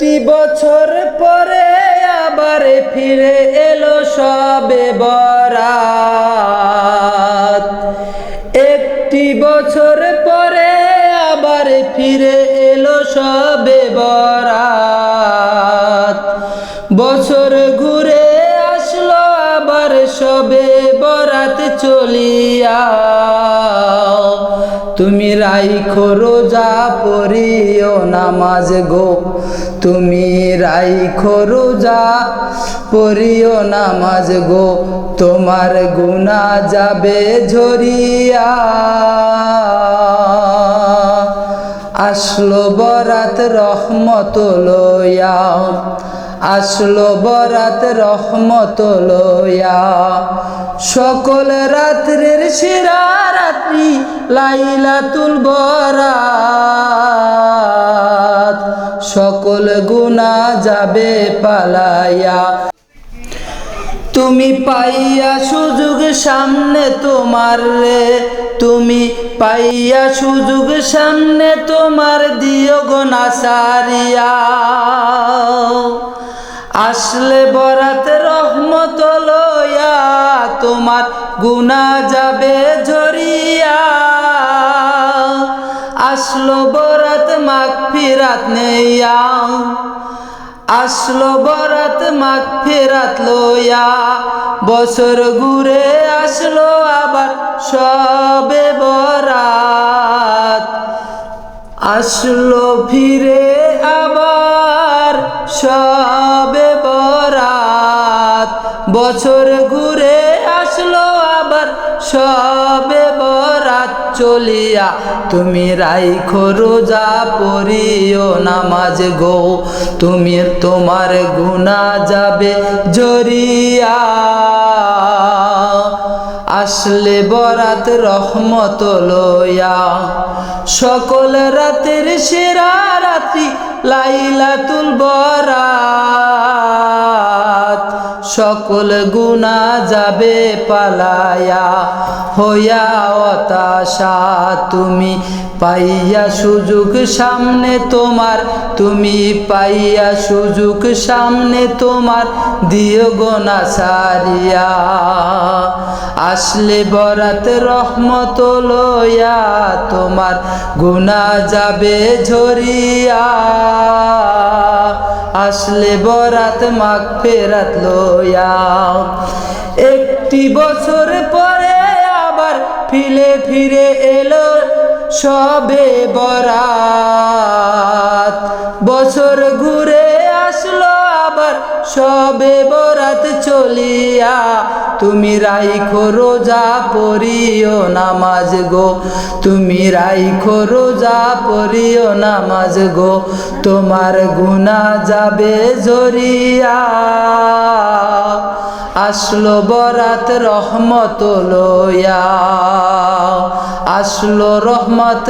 একটি বছর পরে আবার ফিরে এলো সবে বরাত। একটি বছর পরে আবার ফিরে এলো সবে বরাত। বছর ঘুরে আসলো আবার সবে বরাত চলিয়া তুমি রাইখো রোজা পড়িও নামাজ গো। তুমি রাইখো রোজা পড়িও নামাজ গো। তোমার গুণা যাবে ঝরিয়া। আসলো বরাত রহমত লইয়া। আসলো বরাত রহমত লইয়া। সকল রাত্রের সেরা রাত্রি লাইলাতুল বরাত, সকল গুণা যাবে পালাইয়া। তুমি পাইয়া সুযোগ সামনে তোমার রে, তুমি পাইয়া সুযোগ সামনে তোমার দিও গোনা সারিয়া। আসলে বরাত রহমত লইয়া তোমার গুনা যাবে ঝরিয়া। আসলো বরাত মাগ ফিরাত আসলো বরাত মাগ ফেরাত বছর ঘুরে আসলো আবার সবে বরাত। আসলো ফিরে আবার সবে বছর ঘুরে আসলো আবার সবে বরাত চলিয়া। তুমি রাইখো রোজা পড়িও নামাজ গো। তুমি তোমার গুণা যাবে জরিয়া। আসলে বরাত রহমত লইয়া। সকল রাতের সেরা রাত্রি লাইলাতুল বরাত। সকল গুণা যাবে পালায়া, হইয়া অতাশা তুমি পাইয়া সুযোগ সামনে তোমার, তুমি পাইয়া সুযোগ সামনে তোমার, দিও গোনা সারিয়া। আসলে বরাত রহমত লইয়া তোমার, গুণা যাবে ঝরিয়া। আসলে বরাত মাগ ফেরাত লয়া একটি বছর পরে আবার ফিরে ফিরে এলো সবে বরাত। বছর ঘুরে আবার সবে বরাত চলিয়া, তুমি রাইখো রোজা পড়িও নামাজ গো, তুমি রাইখো রোজা পড়িও নামাজ গো, তোমার গুণা যাবে জরিয়া। আসলো বরাত রহমত লইয়া, আসলো রহমত